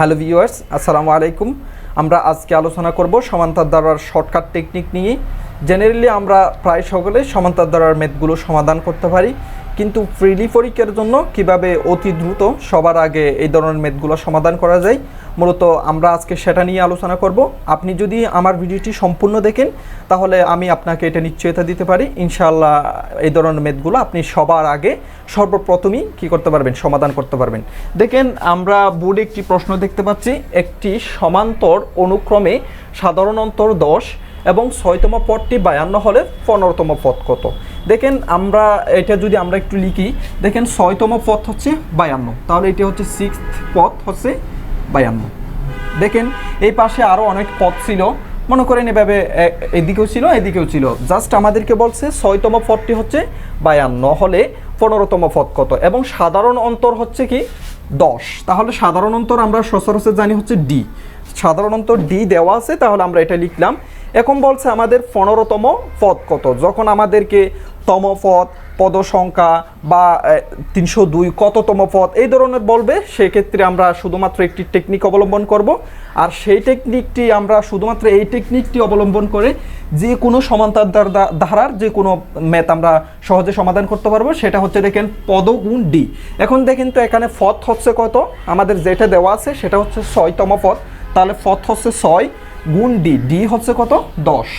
Hello viewers, আসসালামু আলাইকুম। আমরা আজকে আলোচনা করব সমান্তর দ্বারার শর্টকাট টেকনিক নিয়ে। জেনারেলি আমরা প্রায় সকলে সমান্তর দ্বারার মেথগুলো সমাধান করতে পারি। কিন্তু ফ্রিলি পরীক্ষার জন্য কীভাবে অতি দ্রুত সবার আগে এই ধরনের ম্যাথগুলো সমাধান করা যায়? মূলত আমরা আজকে সেটা নিয়ে আলোচনা করব। আপনি যদি আমার ভিডিওটি সম্পূর্ণ দেখেন, তাহলে আমি আপনাকে এটা নিশ্চয়তা দিতে পারি। ইনশাআল্লাহ এই ধরনের ম্যাথগুলো আপনি সবার আগে সর্বপ্রথমই কি করতে পারবেন? সমাধান করতে পারবেন। দেখেন, আমরা বোর্ডে একটি প্রশ্ন দেখতে পাচ্ছি। একটি সমান্তর অনুক্রমে সাধারণ অন্তর দশ এবং ছয়তম পদটি বায়ান্ন হলে পনেরোতম পদ কত? দেখেন আমরা, এটা যদি আমরা একটু লিখি, দেখেন ছয়তম পদ হচ্ছে বায়ান্ন। তাহলে এটা হচ্ছে সিক্স পথ হচ্ছে বায়ান্ন। দেখেন, এই পাশে আরও অনেক পথ ছিল। মনে করেন এভাবে এদিকেও ছিল এদিকেও ছিল। জাস্ট আমাদেরকে বলছে ছয়তম পদটি হচ্ছে বায়ান্ন হলে পনেরোতম পথ কত? এবং সাধারণ অন্তর হচ্ছে কি? দশ। তাহলে সাধারণ অন্তর আমরা সচরাচর জানি হচ্ছে ডি সাধারণ অন্তর ডি দেওয়া আছে, তাহলে আমরা এটা লিখলাম এখন বলছে আমাদের পনেরোতম পদ কত? যখন আমাদেরকে তম পদ পদ সংখ্যা বা তিনশো দুই কততম পদ এই ধরনের বলবে, সেক্ষেত্রে আমরা শুধুমাত্র একটি টেকনিক অবলম্বন করব। আর সেই টেকনিকটি আমরা শুধুমাত্র এই টেকনিকটি অবলম্বন করে যে কোনো সমান্তর ধারার যে কোনো ম্যাথ আমরা সহজে সমাধান করতে পারব, সেটা হচ্ছে দেখেন পদ গুণ ডি এখন দেখেন তো এখানে পথ হচ্ছে কত? আমাদের যেটা দেওয়া আছে সেটা হচ্ছে ছয়তম পদ। তাহলে পথ হচ্ছে ছয় গুণ ডি ডি হচ্ছে কত? দশ।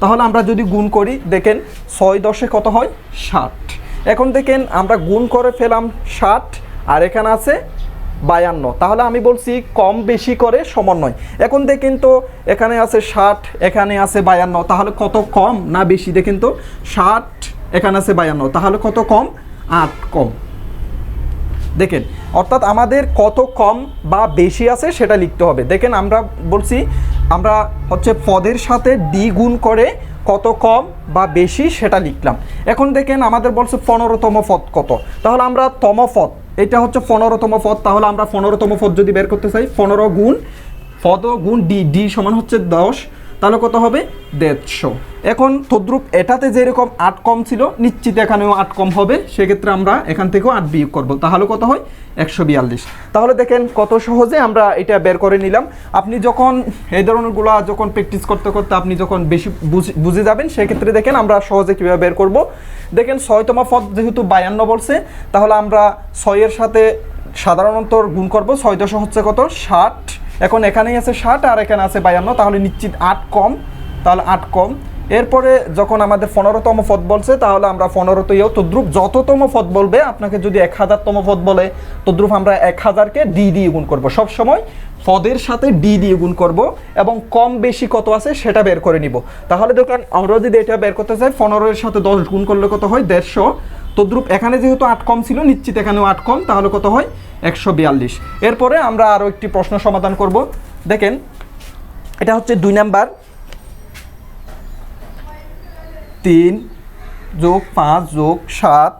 তাহলে আমরা যদি গুণ করি, দেখেন ছয় দশে কত হয়? ষাট এখন দেখেন আমরা গুণ করে ফেলাম ষাট আর এখানে আছে বায়ান্ন। তাহলে আমি বলছি কম বেশি করে সমন্বয় এখন দেখেন তো এখানে আছে ষাট এখানে আছে বায়ান্ন। তাহলে কত কম না বেশি? দেখেন তো ষাট এখানে আছে বায়ান্ন। তাহলে কত কম? আট কম। দেখেন, অর্থাৎ আমাদের কত কম বা বেশি আছে সেটা লিখতে হবে। দেখেন আমরা বলছি আমরা হচ্ছে পদের সাথে ডি গুণ করে কত কম বা বেশি সেটা লিখলাম। এখন দেখেন আমাদের বলছে পনেরোতম পদ কত। তাহলে আমরা তম পদ, এটা হচ্ছে পনেরোতম পদ, তাহলে আমরা পনেরোতম পদ যদি বের করতে চাই, পনেরো গুণ, পদ গুণ ডি ডি সমান হচ্ছে দশ তাহলে কত হবে? দেড়শো। এখন তদ্রুপ এটাতে যেরকম আট কম ছিল, নিশ্চিত এখানেও আট কম হবে, সেক্ষেত্রে আমরা এখান থেকেও আট বিয়োগ করব। তাহলে কত হয়? একশো বিয়াল্লিশ। তাহলে দেখেন কত সহজে আমরা এটা বের করে নিলাম। আপনি যখন এই ধরনেরগুলো যখন প্র্যাকটিস করতে করতে আপনি যখন বেশি বুঝে- যাবেন, সেক্ষেত্রে দেখেন আমরা সহজে কীভাবে বের করব। দেখেন ছয়তম পদ যেহেতু বায়ান্ন বলছে, তাহলে আমরা ছয়ের সাথে সাধারণত গুণ করব। ছয় দশ হচ্ছে কত? ষাট। এখন এখানেই আছে ষাট আর এখানে আছে বায়ান্ন, তাহলে নিশ্চিত আট কম, তাহলে আট কম। এরপরে যখন আমাদের পনেরোতম পদ বলছে, তাহলে আমরা পনেরোতেও তদ্রুপ, যততম পদ বলবে, আপনাকে যদি এক হাজারতম পদ বলে, তদ্রুপ আমরা এক হাজারকে ডি দিয়ে গুণ করব। সবসময় পদের সাথে ডি দিয়ে গুণ করব এবং কম বেশি কত আছে সেটা বের করে নিব। তাহলে দেখেন, আমরা যদি এটা বের করতে চাই, পনেরোর সাথে দশ গুণ করলে কত হয়? দেড়শো। তদ্রুপ এখানে যেহেতু আট কম ছিল, নিশ্চিত এখানেও আট কম, তাহলে কত হয়? একশো বিয়াল্লিশ। এরপরে আমরা আরও একটি প্রশ্ন সমাধান করব। দেখেন, এটা হচ্ছে দুই নাম্বার। তিন যোগ পাঁচ যোগ সাত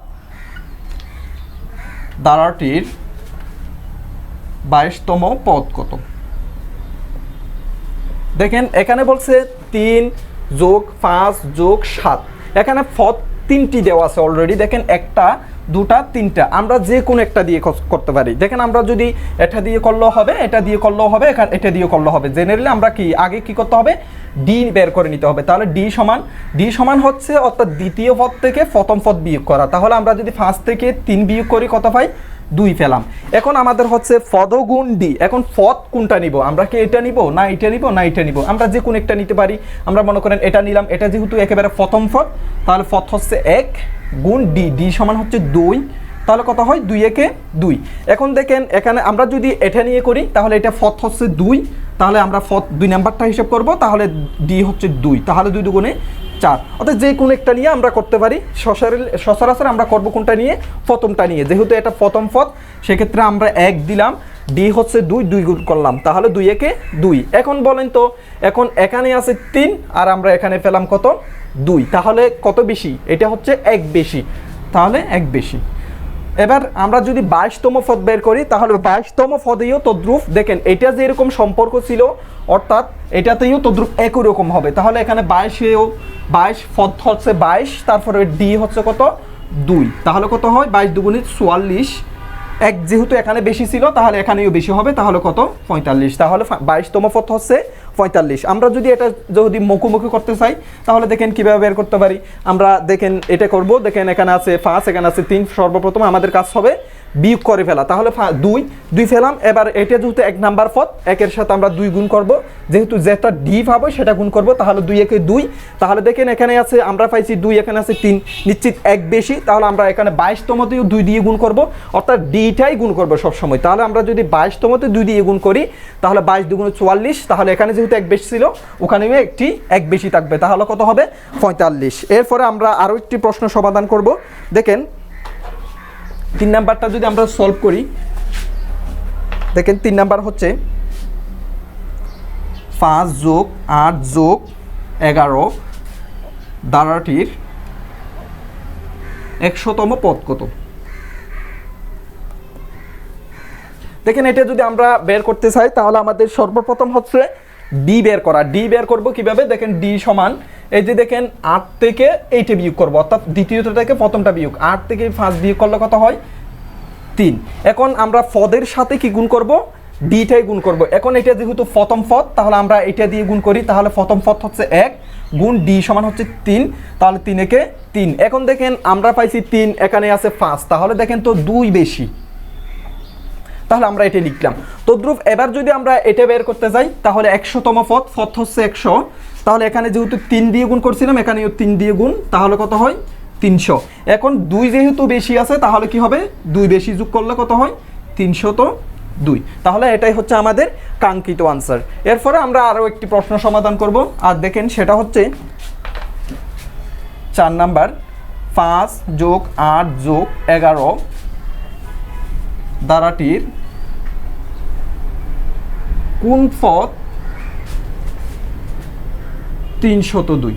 দ্বারাটির বাইশতম পদ কত? দেখেন, এখানে বলছে তিন যোগ পাঁচ যোগ সাত। এখানে পদ তিনটি দেওয়া আছে অলরেডি। দেখেন, একটা দুটা, তিনটা। আমরা যে কোনো একটা দিয়ে করতে পারি। দেখেন আমরা যদি এটা দিয়ে করলেও হবে, এটা দিয়ে করলেও হবে এটা দিয়ে করলেও হবে। জেনারেলি আমরা কি, আগে কি করতে হবে? ডি বের করে নিতে হবে। তাহলে ডি সমান ডি সমান হচ্ছে অর্থাৎ দ্বিতীয় পদ থেকে প্রথম পদ বিয়োগ করা। তাহলে আমরা যদি ফার্স্ট থেকে তিন বিয়োগ করি, কত পাই? দুই পেলাম। এখন আমাদের হচ্ছে ফদগুণ ডি। এখন ফদ কোনটা নিব? আমরা কি এটা নিব? না এটা নিব? না এটা নিব? আমরা যে কোন একটা নিতে পারি। আমরা মনে করেন এটা নিলাম। এটা যেহেতু একেবারে প্রথম ফদ, তাহলে ফদ হচ্ছে এক গুণ ডি। ডি সমান হচ্ছে দুই। তাহলে কত হয়? দুই একে দুই। এখন দেখেন, এখানে আমরা যদি এটা নিয়ে করি, তাহলে এটা ফত হচ্ছে দুই। তাহলে আমরা পথ দুই নাম্বারটা হিসাব করব, তাহলে ডি হচ্ছে দুই, তাহলে দুই দুগুণে চার। অর্থাৎ যে কোনো একটা নিয়ে আমরা করতে পারি সচরাচর আমরা করব কোনটা নিয়ে? প্রথমটা নিয়ে। যেহেতু এটা প্রথম পথ সেক্ষেত্রে আমরা এক দিলাম, ডি হচ্ছে দুই দুই গুণ করলাম, তাহলে দুই একে দুই। এখন বলেন তো, এখন এখানে আছে তিন, আর আমরা এখানে পেলাম কত? দুই। তাহলে কত বেশি? এটা হচ্ছে এক বেশি। তাহলে এক বেশি। এবার আমরা যদি বাইশতম পদ বের করি, তাহলে বাইশতম পদেও তদ্রুপ, দেখেন, এটা যে এরকম সম্পর্ক ছিল, অর্থাৎ এটাতেও তদ্রুপ একই রকম হবে। তাহলে এখানে বাইশেও বাইশ পদ হচ্ছে বাইশ, তারপরে ডি হচ্ছে কত? দুই। তাহলে কত হয়? বাইশ দুগুণিত চুয়াল্লিশ। এক যেহেতু এখানে বেশি ছিল, তাহলে এখানেও বেশি হবে, তাহলে কত? পঁয়তাল্লিশ। তাহলে বাইশতম পথ হচ্ছে পঁয়তাল্লিশ। আমরা যদি এটা যদি মুখোমুখি করতে চাই, তাহলে দেখেন কীভাবে বের করতে পারি। আমরা দেখেন এটা করব, দেখেন এখানে আছে ফার্স্ট এখানে আছে তিন, সর্বপ্রথম আমাদের কাজ হবে বিয়োগ করে ফেলা। তাহলে দুই দুই ফেলাম, এবার এটা যেহেতু এক নাম্বার পথ, একের সাথে আমরা দুই গুণ করব। যেহেতু যেটা ডি পাবো, সেটা গুণ করব, তাহলে দুই একে দুই। তাহলে দেখেন এখানে আছে, আমরা পাইছি দুই, এখানে আছে তিন। নিশ্চিত এক বেশি, তাহলে আমরা এখানে বাইশতমতেও দুই দিয়ে গুণ করব। অর্থাৎ ডিটাই গুণ করব সবসময়। তাহলে আমরা যদি বাইশতমতে দুই দিয়ে গুণ করি, তাহলে বাইশ দুগুণ চুয়াল্লিশ। তাহলে এখানে যেহেতু এক বেশি ছিল, ওখানেও একটি এক বেশি থাকবে। তাহলে কত হবে? পঁয়তাল্লিশ। এরপরে আমরা আরও একটি প্রশ্ন সমাধান করব। দেখেন তিন নাম্বারটা যদি আমরা সলভ করি, দেখেন তিন নাম্বার হচ্ছে পাঁচ যোগ আট যোগ এগারো দ্বারাটির একশোতম পদ কত? দেখেন এটা যদি আমরা বের করতে চাই, তাহলে আমাদের সর্বপ্রথম হচ্ছে ডি বের করা। ডি বের করব কীভাবে? দেখেন ডি সমান, এই যে দেখেন আট থেকে এইটে বিয়োগ করব, অর্থাৎ দ্বিতীয়টা থেকে প্রথমটা বিয়োগ। আট থেকে ফার্স্ট বিয়োগ করলে কত হয়? তিন। এখন আমরা পদের সাথে কি গুণ করব? ডিটাই গুণ করব। এখন এটা যেহেতু প্রথম পদ, তাহলে আমরা এটা দিয়ে গুণ করি, তাহলে প্রথম পদ হচ্ছে এক, গুণ ডি সমান হচ্ছে তিন, তাহলে তিনেকে তিন। এখন দেখেন আমরা পাইছি তিন, এখানে আছে পাঁচ। তাহলে দেখেন তো দুই বেশি। তাহলে আমরা এটা লিখলাম। তদ্রুপ, এবার যদি আমরা এটা বের করতে যাই, তাহলে একশোতম পথ পথ হচ্ছে একশো। তাহলে এখানে যেহেতু তিন দিয়ে গুণ করছিলাম, এখানেও তিন দিয়ে গুণ, তাহলে কত হয়? তিনশো। এখন দুই যেহেতু বেশি আছে, তাহলে কি হবে? দুই বেশি যোগ করলে কত হয়? তিনশো তো দুই। তাহলে এটাই হচ্ছে আমাদের কাঙ্ক্ষিত আনসার এরপরে আমরা আরও একটি প্রশ্ন সমাধান করব। আর দেখেন, সেটা হচ্ছে চার নাম্বার, পাঁচ যোগ আট যোগ এগারো দ্বারাটির কোন পথ তিনশত দুই।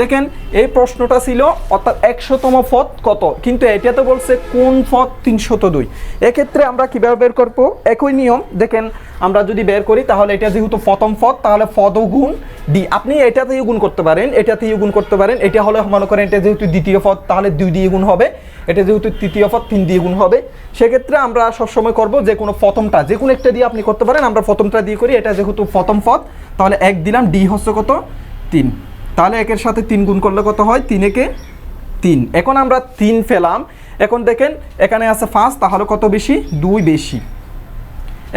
দেখেন, এই প্রশ্নটা ছিল, অর্থাৎ একশোতম পথ কত? কিন্তু এটাতে বলছে কোন পথ তিনশত দুই এক্ষেত্রে আমরা কীভাবে বের করব? একই নিয়ম, দেখেন, আমরা যদি বের করি, তাহলে এটা যেহেতু প্রথম পথ তাহলে পদ গুণ ডি। আপনি এটা থেকে গুণ করতে পারেন এটা থেকে গুণ করতে পারেন, এটা হলে, মনে করেন, এটা যেহেতু দ্বিতীয় পদ তাহলে দুই দিয়ে গুণ হবে। এটা যেহেতু তৃতীয় পদ তিন দিয়ে গুণ হবে। সেক্ষেত্রে আমরা সবসময় করব যে কোনো প্রথমটা, যে কোনো একটা দিয়ে আপনি করতে পারেন, আমরা প্রথমটা দিয়ে করি, এটা যেহেতু প্রথম পদ তাহলে এক দিলাম, ডি হচ্ছে কত? তিন। তাহলে একের সাথে তিন গুণ করলে কত হয়? তিন একে তিন। এখন আমরা তিন ফেলাম এখন দেখেন, এখানে আছে পাঁচ, তাহলে কত বেশি? দুই বেশি।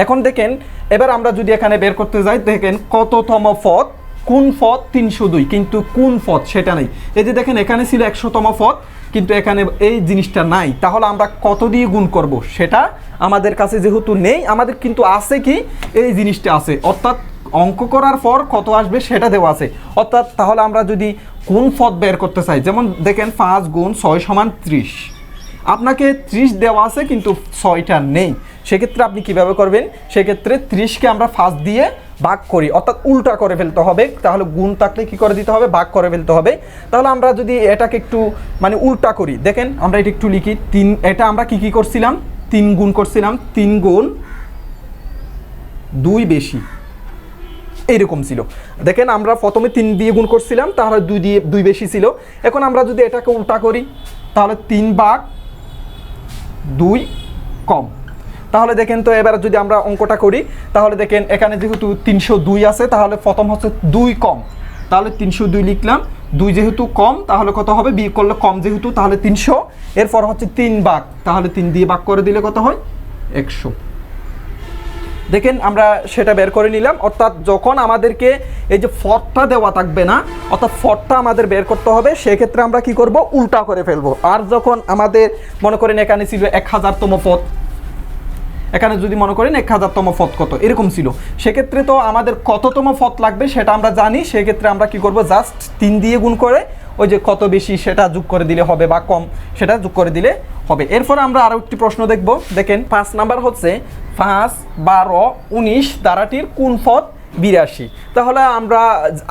এখন দেখেন, এবার আমরা যদি এখানে বের করতে যাই, দেখেন কততম পথ? কোন পথ? তিনশো দুই। কিন্তু কোন পথ? সেটা নেই। এই যে দেখেন, এখানে ছিল একশোতম পথ, কিন্তু এখানে এই জিনিসটা নাই। তাহলে আমরা কত দিয়ে গুণ করব? সেটা আমাদের কাছে যেহেতু নেই, আমাদের কিন্তু আছে কি? এই জিনিসটা আছে। অর্থাৎ অঙ্ক করার পর কত আসবে সেটা দেওয়া আছে। অর্থাৎ তাহলে আমরা যদি কোন পথ বের করতে চাই, যেমন দেখেন পাঁচ গুণ ছয় সমান ত্রিশ। আপনাকে ত্রিশ দেওয়া আছে কিন্তু ছয়টা নেই। সেক্ষেত্রে আপনি কীভাবে করবেন? সেক্ষেত্রে ত্রিশকে আমরা ফার্স্ট দিয়ে ভাগ করি। অর্থাৎ উল্টা করে ফেলতে হবে। তাহলে গুণ থাকলে কি করে দিতে হবে? ভাগ করে ফেলতে হবে। তাহলে আমরা যদি এটাকে একটু মানে উল্টা করি। দেখেন আমরা এটা একটু লিখি। তিন, এটা আমরা কি কি করছিলাম? তিন গুণ করছিলাম। তিন গুণ দুই বেশি। এইরকম ছিল। দেখেন আমরা প্রথমে তিন দিয়ে গুণ করছিলাম, তাহলে দুই দিয়ে, দুই বেশি ছিল। এখন আমরা যদি এটাকে উল্টা করি, তাহলে তিন ভাগ দুই কম। তাহলে দেখেন তো এবার যদি আমরা অঙ্কটা করি, তাহলে দেখেন এখানে যেহেতু তিনশো দুই আছে, তাহলে প্রথম হচ্ছে দুই কম। তাহলে তিনশো দুই লিখলাম, দুই যেহেতু কম, তাহলে কত হবে? বিয়োগ করলে কম যেহেতু, তাহলে তিনশো। এরপর হচ্ছে তিন ভাগ, তাহলে তিন দিয়ে ভাগ করে দিলে কত হয়? একশো। দেখেন, আমরা সেটা বের করে নিলাম। অর্থাৎ যখন আমাদেরকে এই যে ফটটা দেওয়া থাকবে না, অর্থাৎ ফটটা আমাদের বের করতে হবে, সেক্ষেত্রে আমরা কি করব? উল্টা করে ফেলব। আর যখন আমাদের, মনে করেন এখানে ছিল এক হাজারতম পথ, এখানে যদি মনে করেন এক হাজারতম পথ কত, এরকম ছিল। সেক্ষেত্রে তো আমাদের কততম পথ লাগবে সেটা আমরা জানি, সেক্ষেত্রে আমরা কি করব? জাস্ট তিন দিয়ে গুণ করে ওই যে কত বেশি সেটা যোগ করে দিলে হবে বা কম সেটা যোগ করে দিলে হবে। এরপর আমরা আরও একটি প্রশ্ন দেখব। দেখেন, পাঁচ নাম্বার হচ্ছে পাঁচ বারো উনিশ দ্বারাটির কোন পথ বিরাশি। তাহলে আমরা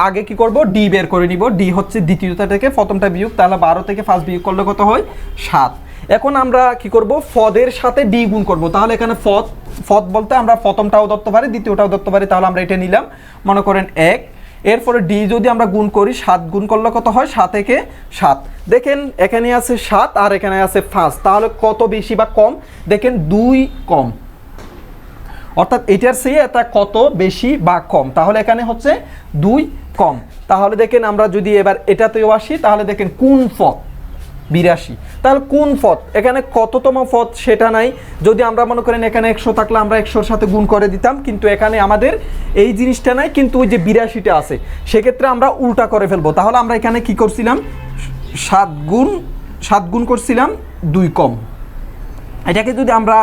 আগে কি করব? ডি বের করে নিব। ডি হচ্ছে দ্বিতীয়টা থেকে প্রথমটা বিয়োগ, তাহলে বারো থেকে ফার্স্ট বিয়োগ করলে কত হয়? সাত। এখন আমরা কি করব? ফদের সাথে ডি গুণ করব। তাহলে এখানে ফদ ফদ বলতে আমরা প্রথমটাও ধরতে পারি, দ্বিতীয়টাও ধরতে পারি, তাহলে আমরা এটা নিলাম। মনে করেন এক এরপরে ডি যদি আমরা গুণ করি, সাত গুণ করলে কত হয়? সাত একে সাত। দেখেন, এখানে আছে সাত আর এখানে আছে পাঁচ। তাহলে কত বেশি বা কম? দেখেন, দুই কম। অর্থাৎ এটার চেয়ে এটা কত বেশি বা কম? তাহলে এখানে হচ্ছে দুই কম। তাহলে দেখেন, আমরা যদি এবার এটাতেও আসি, তাহলে দেখেন কোন পথ। বিরাশি। তাহলে কোন পথ? এখানে কততম পথ সেটা নাই। যদি আমরা মনে করেন এখানে একশো থাকলে আমরা একশোর সাথে গুণ করে দিতাম, কিন্তু এখানে আমাদের এই জিনিসটা নাই, কিন্তু ওই যে বিরাশিটা আছে, সেক্ষেত্রে আমরা উল্টা করে ফেলব। তাহলে আমরা এখানে কি করছিলাম? সাত গুণ সাত গুণ করছিলাম, দুই কম। এটাকে যদি আমরা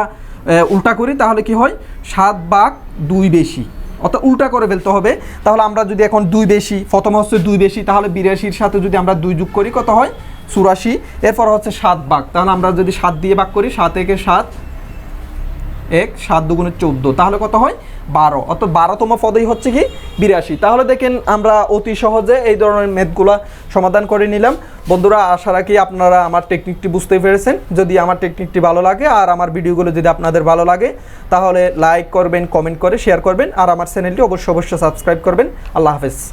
উল্টা করি, তাহলে কি হয়? সাত বাঘ দুই বেশি। অর্থাৎ উল্টা করে ফেলতে হবে। তাহলে আমরা যদি এখন দুই বেশি, প্রথম হচ্ছে দুই বেশি, তাহলে বিরাশির সাথে যদি আমরা দুই যোগ করি, কত হয়? চুরাশি, এরপর হচ্ছে সাত ভাগ। তাহলে আমরা যদি সাত দিয়ে ভাগ করি, সাত একে সাত, এক, সাত দুগুণে চোদ্দ, তাহলে কত হয়? বারো। অর্থাৎ বারোতম পদেই হচ্ছে কি? বিরাশি। তাহলে দেখেন আমরা অতি সহজে এই ধরনের ম্যাথগুলো সমাধান করে নিলাম। বন্ধুরা, আশা রাখি আপনারা আমার টেকনিকটি বুঝতে পেরেছেন। যদি আমার টেকনিকটি ভালো লাগে আর আমার ভিডিওগুলো যদি আপনাদের ভালো লাগে, তাহলে লাইক করবেন কমেন্ট করে শেয়ার করবেন, আর আমার চ্যানেলটি অবশ্যই অবশ্যই সাবস্ক্রাইব করবেন। আল্লাহ হাফেজ।